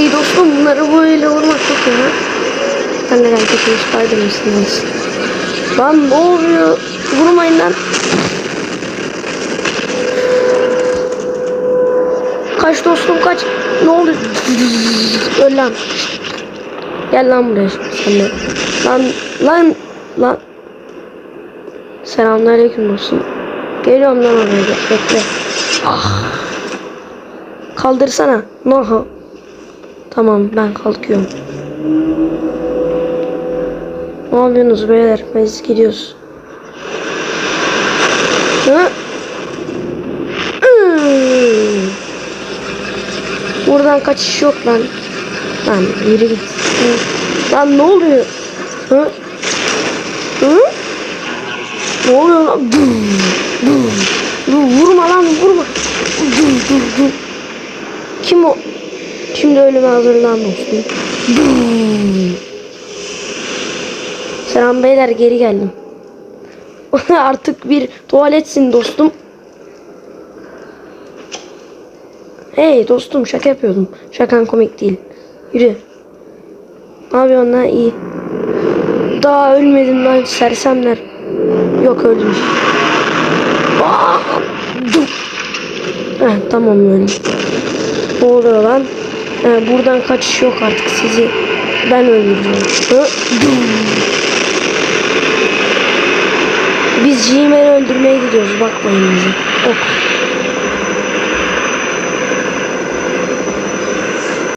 Hey dostum bunları böyle vurmak çok ya. Sen de belki bir Spider-Man'siniz. Lan ne oluyor? Vurmayın lan. Kaç dostum kaç. Ne oldu? Öl lan. Gel lan buraya sen de. Lan lan lan. Selamünaleyküm dostum. Geliyorum lan oraya. Bekle. Ah. Kaldırsana. No. Tamam ben kalkıyorum. Ne yapıyorsunuz beyler? Biz gidiyoruz. Hı? Buradan kaçış yok lan. Lan yürü git. Lan ne oluyor? Hı? Hı? Ne oluyor lan? Dur, dur, vurma lan vurma. Dur dur dur. Kim o? Şimdi ölüme hazırlan dostum. Selam beyler geri geldim. Artık bir tuvaletsin dostum. Hey dostum şaka yapıyordum. Şakan komik değil. Yürü. Ne yapıyorsun lan iyi. Daha ölmedim lan sersemler. Yok öldüm. Dur. Heh, tamam öldüm. Ne oluyor lan? He, buradan kaçış yok artık sizi. Ben öldüreceğim. Biz G-Man'i öldürmeye gidiyoruz. Bakmayın bize. Ok.